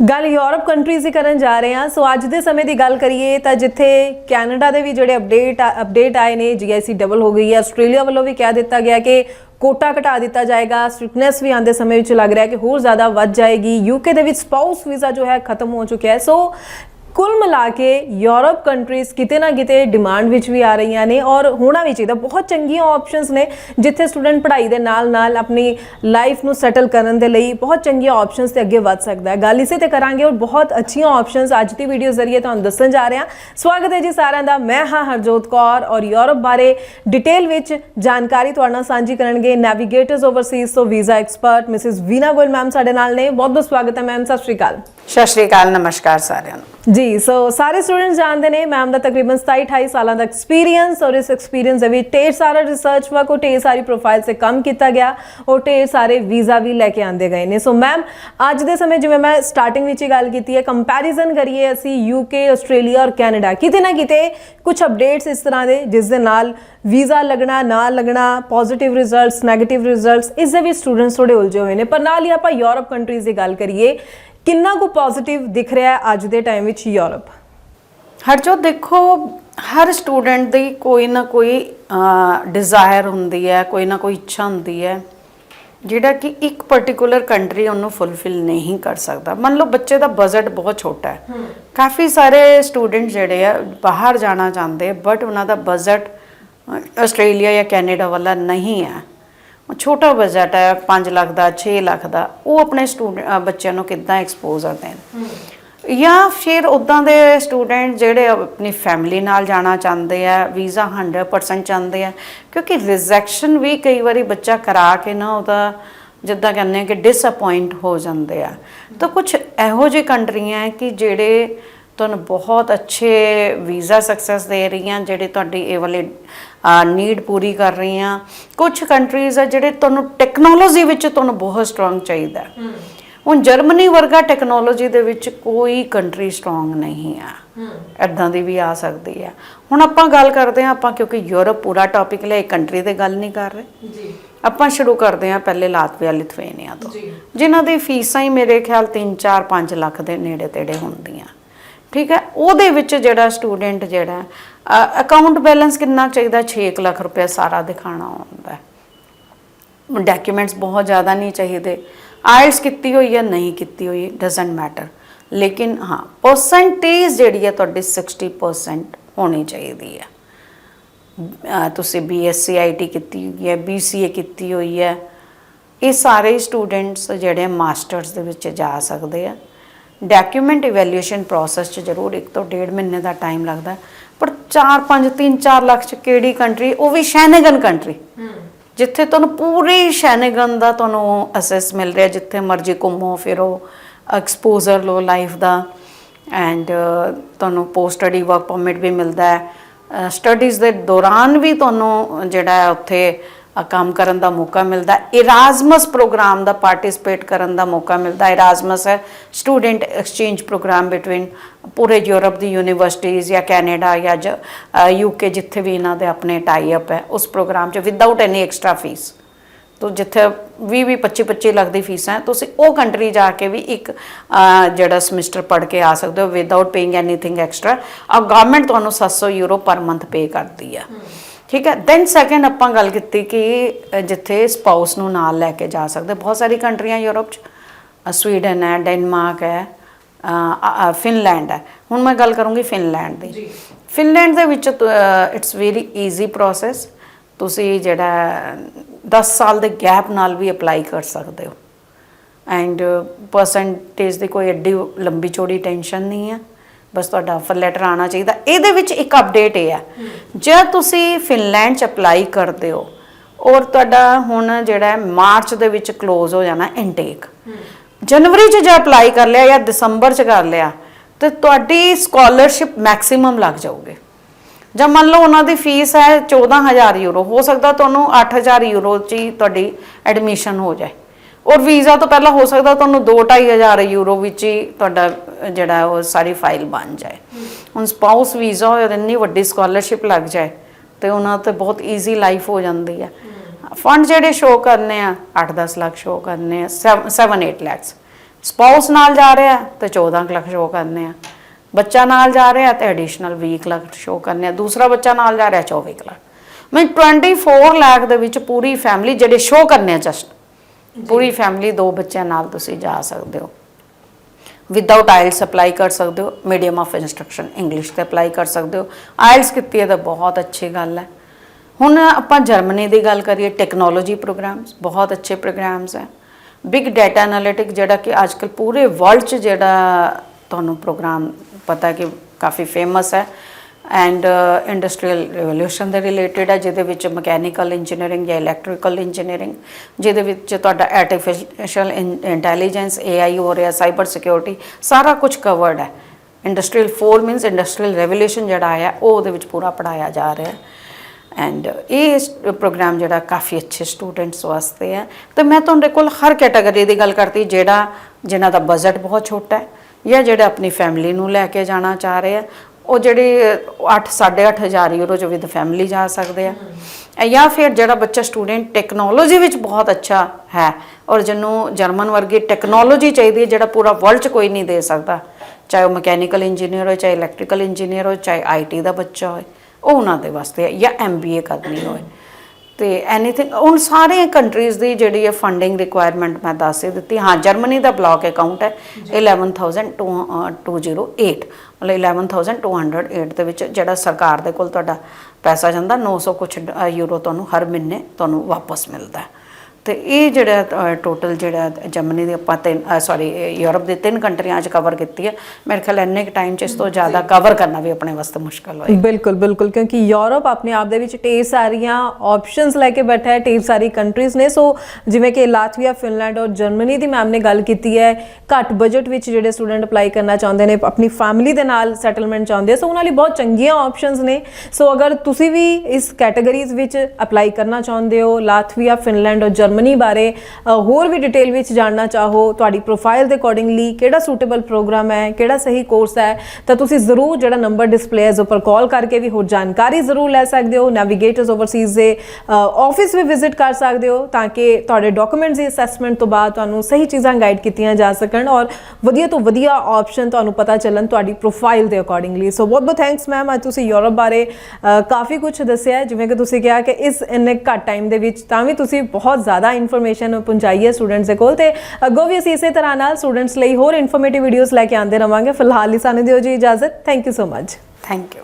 ਗੱਲ Europe countries ਦੀ ਕਰਨ ਜਾ ਰਹੇ ਹਾਂ। ਸੋ ਅੱਜ ਦੇ ਸਮੇਂ ਦੀ ਗੱਲ ਕਰੀਏ ਤਾਂ ਜਿੱਥੇ ਕੈਨੇਡਾ ਦੇ ਵੀ ਜਿਹੜੇ ਅਪਡੇਟ ਅਪਡੇਟ ਆਏ ਨੇ ਜੀਆਈਸੀ ਡਬਲ ਹੋ ਗਈ ਹੈ। ਆਸਟ੍ਰੇਲੀਆ ਵੱਲੋਂ ਵੀ ਕਹਿ ਦਿੱਤਾ ਗਿਆ ਕਿ ਕੋਟਾ ਘਟਾ ਦਿੱਤਾ ਜਾਏਗਾ। ਸਟ੍ਰਿਕਨੈਸ ਵੀ ਆਉਂਦੇ ਸਮੇਂ ਵਿੱਚ ਲੱਗ ਰਿਹਾ ਕਿ ਹੋਰ ਜ਼ਿਆਦਾ ਵੱਧ ਜਾਏਗੀ। ਯੂਕੇ ਦੇ ਵਿੱਚ ਸਪਾਊਸ ਵੀਜ਼ਾ ਜੋ ਹੈ ਖਤਮ ਹੋ ਚੁੱਕਿਆ ਹੈ। ਸੋ ਕੁੱਲ ਮਿਲਾ ਕੇ ਯੂਰਪ ਕੰਟਰੀਜ਼ ਕਿਤੇ ਨਾ ਕਿਤੇ ਡਿਮਾਂਡ ਵਿੱਚ ਵੀ ਆ ਰਹੀਆਂ ਨੇ ਔਰ ਹੋਣਾ ਵੀ ਚਾਹੀਦਾ। ਬਹੁਤ ਚੰਗੀਆਂ ਆਪਸ਼ਨਸ ਨੇ ਜਿੱਥੇ ਸਟੂਡੈਂਟ ਪੜ੍ਹਾਈ ਦੇ ਨਾਲ ਨਾਲ ਆਪਣੀ ਲਾਈਫ ਨੂੰ ਸੈਟਲ ਕਰਨ ਦੇ ਲਈ ਬਹੁਤ ਚੰਗੀਆਂ ਆਪਸ਼ਨਸ ਤੇ ਅੱਗੇ ਵੱਧ ਸਕਦਾ ਹੈ। ਗੱਲ ਇਸੇ ਤੇ ਕਰਾਂਗੇ ਔਰ ਬਹੁਤ ਅੱਛੀਆਂ ਆਪਸ਼ਨਸ ਅੱਜ ਦੀ ਵੀਡੀਓ ਜ਼ਰੀਏ ਤੁਹਾਨੂੰ ਦੱਸਣ ਜਾ ਰਹੇ। ਹਾਂ ਸਵਾਗਤ ਹੈ ਜੀ ਸਾਰਿਆਂ ਦਾ। ਮੈਂ ਹਾਂ ਹਰਜੋਤ ਕੌਰ ਔਰ ਯੂਰਪ ਬਾਰੇ ਡਿਟੇਲ ਵਿੱਚ ਜਾਣਕਾਰੀ ਤੁਹਾਡੇ ਨਾਲ ਸਾਂਝੀ ਕਰਨਗੇ ਨੈਵੀਗੇਟਰਸ ਓਵਰਸੀਜ਼ ਤੋਂ visa expert Mrs Veena Goyal ma'am ਸਾਡੇ ਨਾਲ ਨੇ। ਬਹੁਤ ਬਹੁਤ ਸਵਾਗਤ ਹੈ ਮੈਮ ਸਤਿ ਸ਼੍ਰੀ ਅਕਾਲ। ਸਤਿ ਸ਼੍ਰੀ ਅਕਾਲ, ਨਮਸਕਾਰ ਸਾਰਿਆਂ ਨੂੰ। ਜੀ ਸੋ ਸਾਰੇ ਸਟੂਡੈਂਟਸ ਜਾਣਦੇ ਨੇ ਮੈਮ ਦਾ ਤਕਰੀਬਨ 27 28 ਸਾਲਾਂ ਦਾ ਐਕਸਪੀਰੀਅੰਸ ਔਰ ਇਸ ਐਕਸਪੀਰੀਅੰਸ ਦੇ ਵਿੱਚ ਢੇਰ ਸਾਰਾ ਰਿਸਰਚ ਵਰਕ ਔਰ ਢੇਰ ਸਾਰੀ ਪ੍ਰੋਫਾਈਲ ਤੇ ਕੰਮ ਕੀਤਾ ਗਿਆ ਔਰ ਢੇਰ ਸਾਰੇ ਵੀਜ਼ਾ ਵੀ ਲੈ ਕੇ ਆਂਦੇ ਗਏ ਨੇ। ਸੋ ਮੈਮ ਅੱਜ ਦੇ ਸਮੇਂ ਜਿਵੇਂ ਮੈਂ ਸਟਾਰਟਿੰਗ ਵਿੱਚ ਹੀ ਗੱਲ ਕੀਤੀ ਹੈ ਕੰਪੈਰੀਜ਼ਨ ਕਰੀਏ ਅਸੀਂ ਯੂਕੇ ਆਸਟ੍ਰੇਲੀਆ ਔਰ ਕੈਨੇਡਾ ਕਿਤੇ ਨਾ ਕਿਤੇ ਕੁਝ ਅਪਡੇਟਸ ਇਸ ਤਰ੍ਹਾਂ ਦੇ, ਜਿਸ ਦੇ ਨਾਲ ਵੀਜ਼ਾ ਲੱਗਣਾ, ਨਾ ਲੱਗਣਾ ਪੋਜ਼ਿਟਿਵ ਰਿਜ਼ਲਟਸ 네ਗੇਟਿਵ ਰਿਜ਼ਲਟਸ ਇਸ ਦੇ ਵੀ ਸਟੂਡੈਂਟਸ ਥੋੜੇ ਉਲਝੇ ਹੋਏ ਨੇ। ਪਰ ਨਾਲ ਹੀ ਆਪਾਂ ਯੂਰਪ ਕੰਟਰੀਜ਼ ਦੀ ਗੱਲ ਕਰੀਏ ਕਿੰਨਾ ਕੁ ਪੋਜ਼ਿਟਿਵ ਦਿਖ ਰਿਹਾ ਹੈ ਅੱਜ ਦੇ ਟਾਈਮ ਵਿੱਚ ਯੂਰਪ ਹਰਜੋਤ ਦੇਖੋ ਹਰ ਸਟੂਡੈਂਟ ਦੀ ਕੋਈ ਨਾ ਕੋਈ ਡਿਜ਼ਾਇਰ ਹੁੰਦੀ ਹੈ ਕੋਈ ਨਾ ਕੋਈ ਇੱਛਾ ਹੁੰਦੀ ਹੈ ਜਿਹੜਾ ਕਿ ਇੱਕ ਪਾਰਟਿਕੂਲਰ ਕੰਟਰੀ ਉਹਨੂੰ ਫੁੱਲਫਿਲ ਨਹੀਂ ਕਰ ਸਕਦਾ। ਮੰਨ ਲਓ ਬੱਚੇ ਦਾ ਬਜਟ ਬਹੁਤ ਛੋਟਾ ਹੈ। ਕਾਫੀ ਸਾਰੇ ਸਟੂਡੈਂਟ ਜਿਹੜੇ ਆ ਬਾਹਰ ਜਾਣਾ ਚਾਹੁੰਦੇ ਬਟ ਉਹਨਾਂ ਦਾ ਬਜਟ ਆਸਟ੍ਰੇਲੀਆ ਜਾਂ ਕੈਨੇਡਾ ਵਾਲਾ ਨਹੀਂ ਹੈ। ਛੋਟਾ ਬਜਟ ਹੈ 5 ਲੱਖ ਦਾ 6 ਲੱਖ ਦਾ ਉਹ ਆਪਣੇ ਸਟੂਡੈਂਟ ਬੱਚਿਆਂ ਨੂੰ ਕਿੱਦਾਂ ਐਕਸਪੋਜ਼ਰ ਦੇਣ? ਜਾਂ ਫਿਰ ਉਦਾਂ ਦੇ ਸਟੂਡੈਂਟ ਜਿਹੜੇ ਆਪਣੀ ਫੈਮਿਲੀ ਨਾਲ ਜਾਣਾ ਚਾਹੁੰਦੇ ਆ ਵੀਜ਼ਾ 100% ਚਾਹੁੰਦੇ ਆ ਕਿਉਂਕਿ ਰਿਜੈਕਸ਼ਨ ਵੀ ਕਈ ਵਾਰੀ ਬੱਚਾ ਕਰਾ ਕੇ ਨਾ ਉਹਦਾ ਜਿੱਦਾਂ ਕਹਿੰਦੇ ਆ ਕਿ ਡਿਸਅਪਾਇੰਟ ਹੋ ਜਾਂਦੇ ਆ। ਤਾਂ ਕੁਝ ਇਹੋ ਜਿਹੀ ਕੰਟਰੀਆਂ ਹੈ ਕਿ ਜਿਹੜੇ ਤੁਹਾਨੂੰ ਬਹੁਤ ਅੱਛੇ ਵੀਜ਼ਾ ਸਕਸੈਸ ਦੇ ਰਹੀਆਂ ਜਿਹੜੇ ਤੁਹਾਡੀ ਇਹ ਵਾਲੇ ਨੀਡ ਪੂਰੀ ਕਰ ਰਹੀਆਂ। ਕੁਝ ਕੰਟਰੀਜ਼ ਆ ਜਿਹੜੇ ਤੁਹਾਨੂੰ ਟੈਕਨੋਲੋਜੀ ਵਿੱਚ ਤੁਹਾਨੂੰ ਬਹੁਤ ਸਟਰੋਂਗ ਚਾਹੀਦਾ। ਹੈ। ਹੁਣ ਜਰਮਨੀ ਵਰਗਾ ਟੈਕਨੋਲੋਜੀ ਦੇ ਵਿੱਚ ਕੋਈ ਕੰਟਰੀ ਸਟਰੋਂਗ ਨਹੀਂ ਆ। ਐਦਾਂ ਦੀ ਵੀ ਆ ਸਕਦੀ ਆ। ਹੁਣ ਆਪਾਂ ਗੱਲ ਕਰਦੇ ਆ ਆਪਾਂ ਕਿਉਂਕਿ ਯੂਰਪ ਪੂਰਾ ਟੌਪਿਕ ਲੈ ਕੰਟਰੀ ਤੇ ਗੱਲ ਨਹੀਂ ਕਰ ਰਹੇ। ਜੀ। ਆਪਾਂ ਸ਼ੁਰੂ ਕਰਦੇ ਆ ਪਹਿਲੇ ਲਾਤਵੀਆ ਲਿਥੁਏਨੀਆ ਤੋਂ। ਜਿਨ੍ਹਾਂ ਦੀ ਫੀਸਾਂ ਹੀ ਮੇਰੇ ਖਿਆਲ 3 4 5 ਲੱਖ ਦੇ ਨੇੜੇ ਤੇੜੇ ਹੁੰਦੀਆਂ। ਠੀਕ ਹੈ? ਉਹਦੇ ਵਿੱਚ ਜਿਹੜਾ ਸਟੂਡੈਂਟ ਜਿਹੜਾ ਅਕਾਊਂਟ ਬੈਲੈਂਸ ਕਿੰਨਾ ਚਾਹੀਦਾ? 6 ਲੱਖ ਰੁਪਏ ਸਾਰਾ ਦਿਖਾਣਾ ਹੁੰਦਾ ਹੈ। ਡਾਕੂਮੈਂਟਸ ਬਹੁਤ ਜ਼ਿਆਦਾ ਨਹੀਂ ਚਾਹੀਦੇ। ਆਇਲਸ ਕੀਤੀ ਹੋਈ ਹੈ, ਨਹੀਂ ਕੀਤੀ ਹੋਈ ਡਸਨਟ ਮੈਟਰ ਲੇਕਿਨ ਹਾਂ ਪਰਸੈਂਟੇਜ ਜਿਹੜੀ ਹੈ ਤੁਹਾਡੀ 60% ਹੋਣੀ ਚਾਹੀਦੀ ਹੈ। ਅਹ ਤੁਸੀਂ ਬੀਐਸਸੀ ਆਈਟੀ ਕੀਤੀ ਹੋਈ ਹੈ ਬੀਸੀਏ ਕੀਤੀ ਹੋਈ ਹੈ। ਇਹ ਸਾਰੇ ਸਟੂਡੈਂਟਸ ਜਿਹੜੇ ਮਾਸਟਰਸ ਦੇ ਵਿੱਚ ਜਾ ਸਕਦੇ ਆ। ਡਾਕੂਮੈਂਟ ਇਵੈਲੂਏਸ਼ਨ ਪ੍ਰੋਸੈਸ 'ਚ ਜ਼ਰੂਰ ਇੱਕ ਤੋਂ ਡੇਢ ਮਹੀਨੇ ਦਾ ਟਾਈਮ ਲੱਗਦਾ। ਪਰ 4 5 3 4 ਲੱਖ 'ਚ ਕਿਹੜੀ ਕੰਟਰੀ ਉਹ ਵੀ ਸ਼ੈਨਗਨ ਕੰਟਰੀ ਜਿੱਥੇ ਤੁਹਾਨੂੰ ਪੂਰੀ ਸ਼ੈਨਗਨ ਦਾ ਤੁਹਾਨੂੰ ਅਸੈਸ ਮਿਲ ਰਿਹਾ ਜਿੱਥੇ ਮਰਜ਼ੀ ਘੁੰਮੋ ਫਿਰੋ ਐਕਸਪੋਜ਼ਰ ਲੋ ਲਾਈਫ ਦਾ। ਐਂਡ ਤੁਹਾਨੂੰ ਪੋਸਟ ਸਟੱਡੀ ਵਰਕ ਪਰਮਿਟ ਵੀ ਮਿਲਦਾ ਹੈ। ਸਟੱਡੀਜ਼ ਦੇ ਦੌਰਾਨ ਵੀ ਤੁਹਾਨੂੰ ਜਿਹੜਾ ਉੱਥੇ ਕੰਮ ਕਰਨ ਦਾ ਮੌਕਾ ਮਿਲਦਾ ਇਰਾਜ਼ਮਸ ਪ੍ਰੋਗਰਾਮ ਦਾ ਪਾਰਟਿਸਿਪੇਟ ਕਰਨ ਦਾ ਮੌਕਾ ਮਿਲਦਾ ਇਰਾਜ਼ਮਸ ਹੈ ਸਟੂਡੈਂਟ ਐਕਸਚੇਂਜ ਪ੍ਰੋਗਰਾਮ ਬਿਟਵੀਨ ਪੂਰੇ ਯੂਰਪ ਦੀ ਯੂਨੀਵਰਸਿਟੀਜ਼ ਜਾਂ ਕੈਨੇਡਾ ਜਾਂ ਯੂਕੇ ਜਿੱਥੇ ਵੀ ਇਹਨਾਂ ਦੇ ਆਪਣੇ ਟਾਈ ਅਪ ਹੈ, ਉਸ ਪ੍ਰੋਗਰਾਮ 'ਚ ਵਿਦਆਊਟ ਐਨੀ ਐਕਸਟਰਾ ਫੀਸ ਤੋ ਜਿੱਥੇ 20 20 25 25 ਲੱਖ ਦੀ ਫੀਸ ਹੈ, ਤੁਸੀਂ ਉਹ ਕੰਟਰੀ ਜਾ ਕੇ ਵੀ ਇੱਕ ਜਿਹੜਾ ਸਮੈਸਟਰ ਪੜ੍ਹ ਕੇ ਆ ਸਕਦੇ ਹੋ ਵਿਦਆਊਟ ਪੇਇੰਗ ਐਨੀਥਿੰਗ ਐਕਸਟਰਾ ਔਰ ਗਵਰਨਮੈਂਟ ਤੁਹਾਨੂੰ 700 ਯੂਰੋ ਪਰ ਮੰਥ ਪੇ ਕਰਦੀ ਆ ਠੀਕ ਹੈ? ਦੈਨ ਸੈਕੰਡ ਆਪਾਂ ਗੱਲ ਕੀਤੀ ਕਿ ਜਿੱਥੇ ਸਪਾਊਸ ਨੂੰ ਨਾਲ ਲੈ ਕੇ ਜਾ ਸਕਦੇ। ਬਹੁਤ ਸਾਰੀ ਕੰਟਰੀਆਂ ਯੂਰਪ 'ਚ। ਸਵੀਡਨ ਹੈ ਡੈਨਮਾਰਕ ਹੈ ਫਿਨਲੈਂਡ ਹੈ। ਹੁਣ ਮੈਂ ਗੱਲ ਕਰੂੰਗੀ ਫਿਨਲੈਂਡ ਦੀ। ਫਿਨਲੈਂਡ ਦੇ ਵਿੱਚ ਇਟਸ ਵੈਰੀ ਈਜ਼ੀ ਪ੍ਰੋਸੈਸ ਤੁਸੀਂ ਜਿਹੜਾ 10 ਸਾਲ ਦੇ ਗੈਪ ਨਾਲ ਵੀ ਅਪਲਾਈ ਕਰ ਸਕਦੇ ਹੋ। ਐਂਡ ਪਰਸੈਂਟੇਜ ਦੀ ਕੋਈ ਐਡੀ ਲੰਬੀ ਚੌੜੀ ਟੈਨਸ਼ਨ ਨਹੀਂ ਹੈ। ਬਸ ਤੁਹਾਡਾ ਆਫਰ ਲੈਟਰ ਆਣਾ ਚਾਹੀਦਾ। ਇਹਦੇ ਵਿੱਚ ਇੱਕ ਅਪਡੇਟ ਇਹ ਹੈ। ਜੇ ਤੁਸੀਂ ਫਿਨਲੈਂਡ ਚ ਅਪਲਾਈ ਕਰਦੇ ਹੋ, ਔਰ ਤੁਹਾਡਾ ਹੁਣ ਜਿਹੜਾ ਮਾਰਚ ਦੇ ਵਿੱਚ ক্লোਜ਼ ਹੋ ਜਾਣਾ ਇਨਟੇਕ ਜਨਵਰੀ ਚ ਜੇ ਅਪਲਾਈ ਕਰ ਲਿਆ ਜਾਂ ਦਸੰਬਰ ਚ ਕਰ ਲਿਆ, ਤੇ ਤੁਹਾਡੀ ਸਕਾਲਰਸ਼ਿਪ ਮੈਕਸਿਮਮ ਲੱਗ ਜਾਊਗੀ। ਜਾਂ ਮੰਨ ਲਓ ਉਹਨਾਂ ਦੀ ਫੀਸ ਹੈ 14000 ਯੂਰੋ ਹੋ ਸਕਦਾ ਤੁਹਾਨੂੰ 8000 ਯੂਰੋ ਚ ਹੀ ਤੁਹਾਡੀ ਐਡਮਿਸ਼ਨ ਹੋ ਜਾਏ। ਔਰ ਵੀਜ਼ਾ ਤੋਂ ਪਹਿਲਾਂ ਹੋ ਸਕਦਾ ਤੁਹਾਨੂੰ 2-2500 ਯੂਰੋ ਵਿੱਚ ਹੀ ਤੁਹਾਡਾ ਜਿਹੜਾ ਉਹ ਸਾਰੀ ਫਾਈਲ ਬਣ ਜਾਏ। ਹੁਣ ਸਪਾਊਸ ਵੀਜ਼ਾ ਹੋਇਆ ਇੰਨੀ ਵੱਡੀ ਸਕਾਲਰਸ਼ਿਪ ਲੱਗ ਜਾਏ ਤੇ ਉਹਨਾਂ ਤੇ ਬਹੁਤ ਈਜ਼ੀ ਲਾਈਫ ਹੋ ਜਾਂਦੀ ਆ ਫੰਡ ਜਿਹੜੇ ਸ਼ੋ ਕਰਨੇ ਆ 8-10 ਲੱਖ ਸ਼ੋ ਕਰਨੇ ਆ 7-8 ਲੱਖ ਸਪਾਊਸ ਨਾਲ ਜਾ ਰਿਹਾ ਤੇ 14 ਕੁ ਲੱਖ ਸ਼ੋ ਕਰਨੇ ਆ। ਬੱਚਾ ਨਾਲ ਜਾ ਰਿਹਾ ਤੇ ਐਡੀਸ਼ਨਲ 20 ਕੁ ਲੱਖ ਸ਼ੋ ਕਰਨੇ ਆ। ਦੂਸਰਾ ਬੱਚਾ ਨਾਲ ਜਾ ਰਿਹਾ 24 ਕੁ ਲੱਖ। ਮੈਂ 24 ਲੱਖ ਦੇ ਵਿੱਚ ਪੂਰੀ ਫੈਮਿਲੀ ਜਿਹੜੇ ਸ਼ੋ ਕਰਨੇ ਆ ਜਸਟ ਪੂਰੀ ਫੈਮਿਲੀ, ਦੋ ਬੱਚਿਆਂ ਨਾਲ ਤੁਸੀਂ ਜਾ ਸਕਦੇ ਹੋ। ਵਿਦਆਊਟ ਆਇਲਸ ਅਪਲਾਈ ਕਰ ਸਕਦੇ ਹੋ ਮੀਡੀਅਮ ਆਫ ਇਨਸਟਰਕਸ਼ਨ ਇੰਗਲਿਸ਼ ਤੇ ਅਪਲਾਈ ਕਰ ਸਕਦੇ ਹੋ। ਆਇਲਸ ਕੀਤੀ ਹੈ ਤਾਂ ਬਹੁਤ ਅੱਛੀ ਗੱਲ ਹੈ। ਹੁਣ ਆਪਾਂ ਜਰਮਨੀ ਦੀ ਗੱਲ ਕਰੀਏ ਟੈਕਨੋਲੋਜੀ ਪ੍ਰੋਗਰਾਮਸ ਬਹੁਤ ਅੱਛੇ ਪ੍ਰੋਗਰਾਮਸ ਹੈ। ਬਿਗ ਡਾਟਾ ਐਨਾਲਿਟਿਕ ਜਿਹੜਾ ਕਿ ਅੱਜਕੱਲ ਪੂਰੇ ਵਰਲਡ 'ਚ ਜਿਹੜਾ ਤੁਹਾਨੂੰ ਪ੍ਰੋਗਰਾਮ ਪਤਾ ਕਿ ਕਾਫੀ ਫੇਮਸ ਹੈ। ਐਂਡ ਇੰਡਸਟਰੀਅਲ ਰਿਵੋਲੂਸ਼ਨ ਦੇ ਰਿਲੇਟਡ ਹੈ ਜਿਹਦੇ ਵਿੱਚ ਮਕੈਨੀਕਲ ਇੰਜੀਨੀਅਰਿੰਗ ਜਾਂ ਇਲੈਕਟ੍ਰੀਕਲ ਇੰਜੀਨੀਅਰਿੰਗ ਜਿਹਦੇ ਵਿੱਚ ਤੁਹਾਡਾ ਆਰਟੀਫੀਸ਼ੀਅਲ ਇੰਟੈਲੀਜੈਂਸ AI ਹੋ ਰਿਹਾ ਸਾਈਬਰ ਸਿਕਿਉਰਿਟੀ ਸਾਰਾ ਕੁਝ ਕਵਰਡ ਹੈ ਇੰਡਸਟਰੀਅਲ 4 ਮੀਨਸ ਇੰਡਸਟਰੀਅਲ ਰੈਵੋਲੂਸ਼ਨ ਜਿਹੜਾ ਆਇਆ, ਉਹ ਉਹਦੇ ਵਿੱਚ ਪੂਰਾ ਪੜਾਇਆ ਜਾ ਰਿਹਾ। ਹੈ ਐਂਡ uh, ਇਹ ਪ੍ਰੋਗਰਾਮ ਜਿਹੜਾ ਕਾਫੀ ਅੱਛੇ ਸਟੂਡੈਂਟਸ ਵਾਸਤੇ ਹੈ ਤੇ ਮੈਂ ਤੁਹਾਡੇ ਕੋਲ ਹਰ ਕੈਟਾਗਰੀ ਦੀ ਗੱਲ ਕਰਤੀ, ਜਿਹੜਾ ਜਿਨ੍ਹਾਂ ਦਾ ਬਜਟ ਬਹੁਤ ਛੋਟਾ ਹੈ, ਜਾਂ ਜਿਹੜੇ ਆਪਣੀ ਫੈਮਿਲੀ ਨੂੰ ਲੈ ਕੇ ਜਾਣਾ ਚਾਹ ਰਹੇ ਆ। ਉਹ ਜਿਹੜੇ 8 8500 ਯੂਰੋ ਚ ਵਿਦ ਫੈਮਿਲੀ ਜਾ ਸਕਦੇ ਆ। ਜਾਂ ਫਿਰ ਜਿਹੜਾ ਬੱਚਾ ਸਟੂਡੈਂਟ ਟੈਕਨੋਲੋਜੀ ਵਿੱਚ ਬਹੁਤ ਅੱਛਾ ਹੈ ਔਰ ਜਿਹਨੂੰ ਜਰਮਨ ਵਰਗੀ ਟੈਕਨੋਲੋਜੀ ਚਾਹੀਦੀ ਹੈ, ਜਿਹੜਾ ਪੂਰਾ ਵਰਲਡ ਚ ਕੋਈ ਨਹੀਂ ਦੇ ਸਕਦਾ। ਚਾਹੇ ਉਹ ਮਕੈਨੀਕਲ ਇੰਜੀਨੀਅਰ ਹੋਏ, ਚਾਹੇ ਇਲੈਕਟ੍ਰੀਕਲ ਇੰਜੀਨੀਅਰ ਹੋਏ, ਚਾਹੇ ਆਈਟੀ ਦਾ ਬੱਚਾ ਹੋਏ, ਉਹ ਉਹਨਾਂ ਦੇ ਵਾਸਤੇ ਹੈ ਜਾਂ ਐਮਬੀਏ ਕਰਨੀ ਹੋਵੇ ਤੇ ਐਨੀਥਿੰਗ ਹੁਣ ਸਾਰੇ ਕੰਟਰੀਜ਼ ਦੀ ਜਿਹੜੀ ਹੈ ਫੰਡਿੰਗ ਰਿਕੁਆਇਰਮੈਂਟ ਮੈਂ ਦੱਸ ਹੀ ਦਿੱਤੀ। ਹਾਂ ਜਰਮਨੀ ਦਾ ਬਲੌਕ ਅਕਾਊਂਟ ਹੈ 11208 ਮਤਲਬ 11208 ਦੇ ਵਿੱਚ ਜਿਹੜਾ ਸਰਕਾਰ ਦੇ ਕੋਲ ਤੁਹਾਡਾ ਪੈਸਾ ਜਾਂਦਾ 900 ਕੁਛ ਅ, ਯੂਰੋ ਤੁਹਾਨੂੰ ਹਰ ਮਹੀਨੇ ਤੁਹਾਨੂੰ ਵਾਪਸ ਮਿਲਦਾ ਹੈ। ਤੇ ਇਹ ਜਿਹੜਾ ਟੋਟਲ ਜਿਹੜਾ ਜਰਮਨੀ ਦੇ ਆਪਾਂ ਤਿੰਨ ਸੌਰੀ ਯੂਰਪ ਦੇ ਤਿੰਨ ਕੰਟਰੀਆਂ 'ਚ ਕਵਰ ਕੀਤੀ ਹੈ। ਮੇਰੇ ਖਿਆਲ ਇੰਨੇ ਕੁ ਟਾਈਮ 'ਚ ਇਸ ਤੋਂ ਜ਼ਿਆਦਾ ਕਵਰ ਕਰਨਾ ਵੀ ਆਪਣੇ ਵਾਸਤੇ ਮੁਸ਼ਕਲ ਹੋਏ ਬਿਲਕੁਲ ਬਿਲਕੁਲ ਕਿਉਂਕਿ ਯੂਰਪ ਆਪਣੇ ਆਪ ਦੇ ਵਿੱਚ ਢੇਰ ਸਾਰੀਆਂ ਆਪਸ਼ਨਸ ਲੈ ਕੇ ਬੈਠਾ ਹੈ ਢੇਰ ਸਾਰੀ ਕੰਟਰੀਜ਼ ਨੇ। ਸੋ ਜਿਵੇਂ ਕਿ ਲਾਤਵੀਆ ਫਿਨਲੈਂਡ ਔਰ ਜਰਮਨੀ ਦੀ ਮੈਮ ਨੇ ਗੱਲ ਕੀਤੀ ਹੈ ਘੱਟ ਬਜਟ ਵਿੱਚ ਜਿਹੜੇ ਸਟੂਡੈਂਟ ਅਪਲਾਈ ਕਰਨਾ ਚਾਹੁੰਦੇ ਨੇ ਆਪਣੀ ਫੈਮਿਲੀ ਦੇ ਨਾਲ ਸੈਟਲਮੈਂਟ ਚਾਹੁੰਦੇ ਸੋ ਉਹਨਾਂ ਲਈ ਬਹੁਤ ਚੰਗੀਆਂ ਆਪਸ਼ਨਸ ਨੇ। ਸੋ ਅਗਰ ਤੁਸੀਂ ਵੀ ਇਸ ਕੈਟਾਗਰੀਜ਼ ਵਿੱਚ ਅਪਲਾਈ ਕਰਨਾ ਚਾਹੁੰਦੇ ਹੋ ਲਾਤਵੀਆ ਫਿਨਲੈਂਡ ਔਰ ਜਰਮਨੀ ਬਾਰੇ ਹੋਰ ਵੀ ਡਿਟੇਲ ਵਿੱਚ ਜਾਣਨਾ ਚਾਹੋ। ਤੁਹਾਡੀ ਪ੍ਰੋਫਾਈਲ ਦੇ ਅਕੋਰਡਿੰਗਲੀ ਕਿਹੜਾ ਸੂਟੇਬਲ ਪ੍ਰੋਗਰਾਮ ਹੈ, ਕਿਹੜਾ ਸਹੀ ਕੋਰਸ ਹੈ, ਤਾਂ ਤੁਸੀਂ ਜ਼ਰੂਰ ਜਿਹੜਾ ਨੰਬਰ ਡਿਸਪਲੇ ਹੈ ਉੱਪਰ ਕਾਲ ਕਰਕੇ ਵੀ ਹੋਰ ਜਾਣਕਾਰੀ ਜ਼ਰੂਰ ਲੈ ਸਕਦੇ ਹੋ। ਨੈਵੀਗੇਟਰਸ ਓਵਰਸੀਜ਼ ਦੇ ਆਫਿਸ ਵੀ ਵਿਜ਼ਿਟ ਕਰ ਸਕਦੇ ਹੋ, ਤਾਂ ਕਿ ਤੁਹਾਡੇ ਡਾਕੂਮੈਂਟਸ ਦੀ ਅਸੈਸਮੈਂਟ ਤੋਂ ਬਾਅਦ ਤੁਹਾਨੂੰ ਸਹੀ ਚੀਜ਼ਾਂ ਗਾਈਡ ਕੀਤੀਆਂ ਜਾ ਸਕਣ ਔਰ ਵਧੀਆ ਤੋਂ ਵਧੀਆ ਆਪਸ਼ਨ ਤੁਹਾਨੂੰ ਪਤਾ ਚੱਲਣ ਤੁਹਾਡੀ ਪ੍ਰੋਫਾਈਲ ਦੇ ਅਕੋਰਡਿੰਗਲੀ ਸੋ ਬਹੁਤ ਬਹੁਤ ਥੈਂਕਸ ਮੈਮ ਅੱਜ ਤੁਸੀਂ ਯੂਰਪ ਬਾਰੇ ਕਾਫੀ ਕੁਝ ਦੱਸਿਆ ਜਿਵੇਂ ਕਿ ਤੁਸੀਂ ਕਿਹਾ ਕਿ ਇਸ ਇੰਨੇ ਘੱਟ ਟਾਈਮ ਦੇ ਵਿੱਚ ਤਾਂ ਵੀ ਤੁਸੀਂ ਬਹੁਤ ਜ਼ਿਆਦਾ ਜ਼ਿਆਦਾ ਇਨਫੋਰਮੇਸ਼ਨ ਪਹੁੰਚਾਈ ਹੈ ਸਟੂਡੈਂਟਸ ਦੇ ਕੋਲ ਤੇ ਅੱਗੋਂ ਵੀ ਅਸੀਂ ਇਸੇ ਤਰ੍ਹਾਂ ਨਾਲ ਸਟੂਡੈਂਟਸ ਲਈ ਹੋਰ ਇਨਫੋਰਮੇਟਿਵ ਵੀਡੀਓਜ਼ ਲੈ ਕੇ ਆਉਂਦੇ ਰਵਾਂਗੇ। ਫਿਲਹਾਲ ਲਈ ਸਾਨੂੰ ਦਿਓ ਜੀ ਇਜਾਜ਼ਤ। Thank you so much thank you